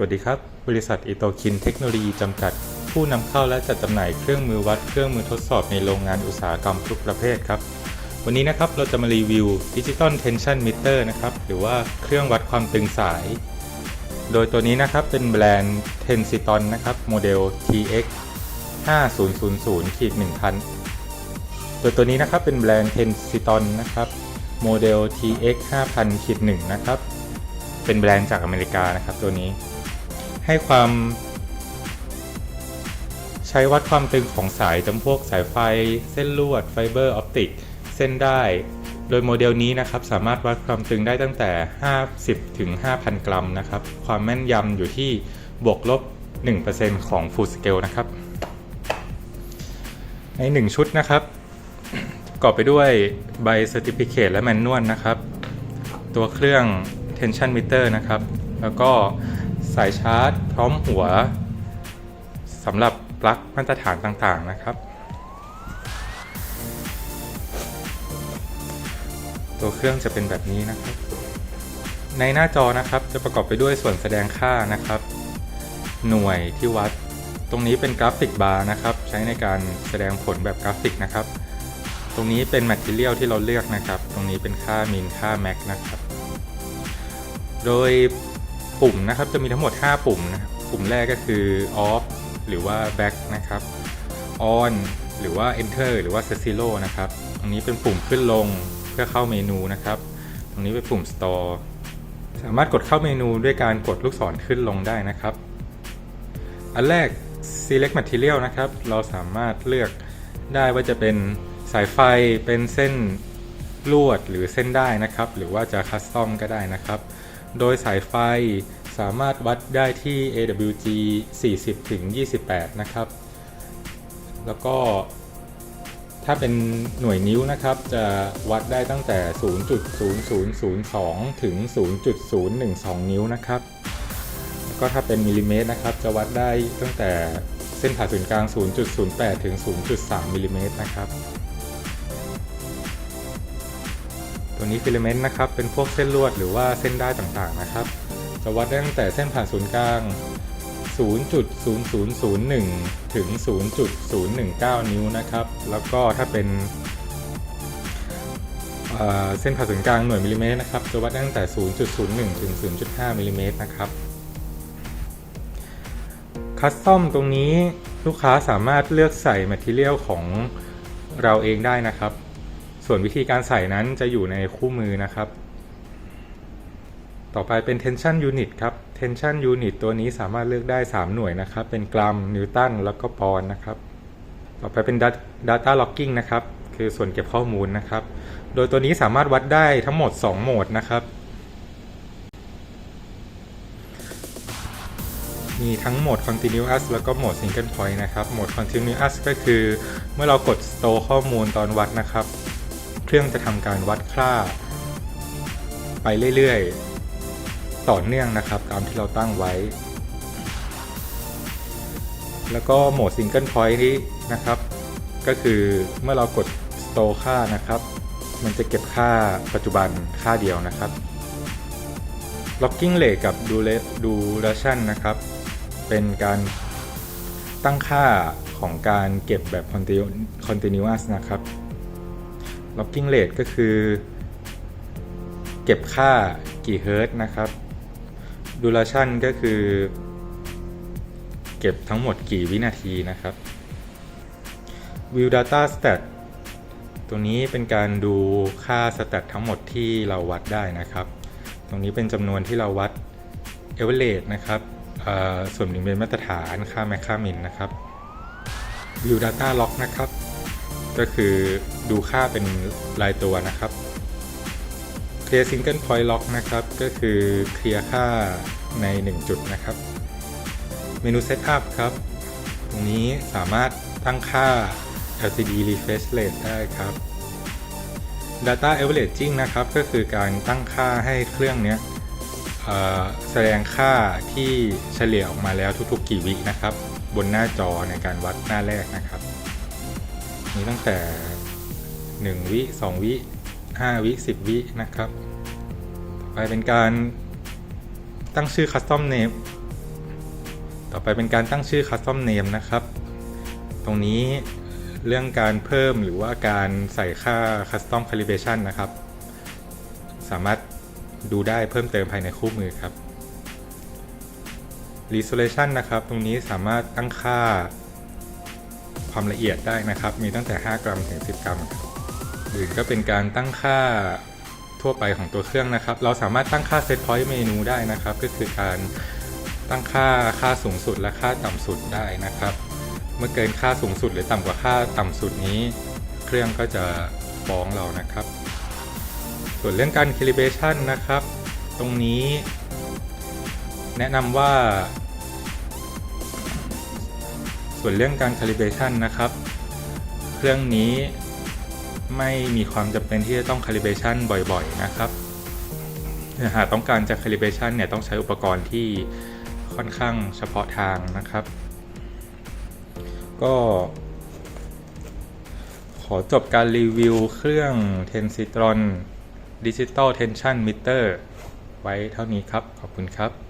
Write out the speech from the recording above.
วัสดีครับ บริษัทอิโตคินเทคโนโลยีจำกัด ผู้นำเข้าและจัดจำหน่ายเครื่องมือวัดเครื่องมือทดสอบในโรงงานอุตสาหกรรมทุกประเภทครับ วันนี้นะครับเราจะมารีวิวดิจิตอลเทนชันมิเตอร์นะครับ หรือว่าเครื่องวัดความตึงสาย โดยตัวนี้นะครับเป็นแบรนด์ Tensiton นะครับโมเดล TX 5000ขีด1000โดยตัวนี้นะครับเป็นแบรนด์ Tensiton นะครับโมเดล TX 5000ขีด1นะครับเป็นแบรนด์จากอเมริกานะครับตัวนี้ ให้ความ ใช้วัดความตึงของสายจำพวกสายไฟ เส้นลวดไฟเบอร์ออปติก เส้นได้ โดยโมเดลนี้นะครับสามารถวัดความตึงได้ตั้งแต่ 50 ถึง 5,000 กรัมนะครับ ความแม่นยำอยู่ที่บวกลบ 1%ของ Full Scale นะครับ ใน 1 ชุดนะครับประกอบไปด้วยใบ Certificate และ Manual นะครับ ตัวเครื่อง Tension Meter นะครับ แล้วก็ สายชาร์จ พร้อมหัวสำหรับปลั๊กมาตรฐานต่างๆนะครับ ตัวเครื่องจะเป็นแบบนี้นะครับ ในหน้าจอนะครับจะประกอบไปด้วยส่วนแสดงค่านะครับ หน่วยที่วัด ตรงนี้เป็นกราฟิกบาร์นะครับ ใช้ในการแสดงผลแบบกราฟิกนะครับ ตรงนี้เป็นแมทเทียลที่เราเลือกนะครับ ตรงนี้เป็นค่ามินค่าแม็กนะครับ โดย ปุ่มนะครับจะมีทั้งหมด 5 ปุ่มนะครับปุ่มแรกก็คือ off หรือว่า back นะครับ on หรือว่า enter หรือว่า set zero นะครับตรงนี้เป็นปุ่มขึ้นลงเพื่อเข้าเมนูนะครับ ตรงนี้เป็นปุ่ม store สามารถกดเข้าเมนูด้วยการกดลูกศรขึ้นลงได้นะครับ อันแรก select material นะครับ เราสามารถเลือกได้ว่าจะเป็นสายไฟเป็นเส้นลวดหรือเส้นได้นะครับ หรือว่าจะคัสตอมก็ได้นะครับ โดยสายไฟสามารถวัดได้ที่ AWG 40ถึง28 นะครับ แล้วก็ถ้าเป็นหน่วยนิ้วนะครับ จะวัดได้ตั้งแต่ 0.0002 ถึง 0.012 นิ้วนะครับ แล้วก็ถ้าเป็นมิลลิเมตรนะครับ จะวัดได้ตั้งแต่เส้นผ่าศูนย์กลาง 0.08 ถึง 0.3 มิลลิเมตรนะครับ ตัวนี้ฟิลเมนต์นะครับเป็นพวกเส้นลวดหรือว่าเส้นได้ต่างๆนะครับ จะวัดได้ตั้งแต่เส้นผ่านศูนย์กลาง 0.0001 ถึง 0.019 นิ้วนะครับ แล้วก็ถ้าเป็นเเส้นผ่าศูนย์กลางหน่วยมิลลิเมตรนะครับจะวัดตั้งแต่ 0.01 ถึง 0.5 มิลลิเมตรนะครับ คัสตอมตรงนี้ลูกค้าสามารถเลือกใส่ Material ของเราเองได้นะครับ ส่วนวิธีการใส่นั้นจะอยู่ในคู่มือนะครับ ต่อไปเป็น tension unit ครับ tension unit ตัวนี้สามารถเลือกได้ 3 หน่วยนะครับ เป็นกรัม นิวตัน แล้วก็ปอนด์นะครับ ต่อไปเป็น data logging นะครับ คือส่วนเก็บข้อมูลนะครับ โดยตัวนี้สามารถวัดได้ทั้งหมด 2 โหมดนะครับมีทั้งโหมด continuous แล้วก็โหมด single point นะครับ โหมด continuous ก็คือเมื่อเรากด store ข้อมูลตอนวัดนะครับ เครื่องจะทำการวัดค่า ไปเรื่อยๆ ต่อเนื่องนะครับ ตามที่เราตั้งไว้ แล้วก็โหมด single point นี้นะครับ ก็คือเมื่อเรากด store ค่านะครับ มันจะเก็บค่าปัจจุบันค่าเดียวนะครับ locking rate กับ duration นะครับ เป็นการตั้งค่าของการเก็บแบบ continu- continuous นะครับ locking rate ก็คือ เก็บค่ากี่เฮิร์ตนะครับ duration ก็คือ เก็บทั้งหมดกี่วินาทีนะครับ view data stat ตัวนี้เป็นการดูค่า stat ทั้งหมดที่เราวัดได้นะครับ ตรงนี้เป็นจำนวนที่เราวัด average นะครับส่วนหนึ่งเป็นมาตรฐานค่า max ค่า min นะครับ view data log นะครับ ก็คือดูค่าเป็นรายตัวนะครับ clear single point log นะครับ ก็คือเคลียร์ค่าใน 1 จุดนะครับ เมนู setup ครับ ตรงนี้สามารถตั้งค่า LCD refresh rate ได้ครับ data averaging นะครับ ก็คือการตั้งค่าให้เครื่องนี้แสดงค่าที่เฉลี่ยออกมาแล้วทุกๆ กี่วินะครับ บนหน้าจอในการวัดหน้าแรกนะครับ มีตั้งแต่ 1 วิ 2 วิ 5 วิ 10 วินะครับ ต่อไปเป็นการตั้งชื่อ custom name ต่อไปเป็นการตั้งชื่อ custom name นะครับ ตรงนี้เรื่องการเพิ่มหรือว่าการใส่ค่า custom calibration นะครับ สามารถดูได้เพิ่มเติมภายในคู่มือครับ resolution นะครับ ตรงนี้สามารถตั้งค่า ความละเอียดได้นะครับ มีตั้งแต่ 5 กรัมถึง 10 กรัมครับอื่นก็เป็นการตั้งค่าทั่วไปของตัวเครื่องนะครับ เราสามารถตั้งค่า set point เมนูได้นะครับ ก็คือการตั้งค่าค่าสูงสุดและค่าต่ำสุดได้นะครับ เมื่อเกินค่าสูงสุดหรือต่ำกว่าค่าต่ำสุดนี้ เครื่องก็จะฟ้องเรานะครับ ส่วนเรื่องการ calibration นะครับ ตรงนี้ แนะนำว่า ส่วนเรื่องการ calibration นะครับ เครื่องนี้ไม่มีความจำเป็นที่จะต้อง calibration บ่อยๆ นะครับหากต้องการจะ calibration เนี่ยต้องใช้อุปกรณ์ที่ค่อนข้างเฉพาะทางนะครับ ก็ ขอจบการรีวิวเครื่อง Tensitron Digital Tension Meter ไว้เท่านี้ครับ ขอบคุณครับ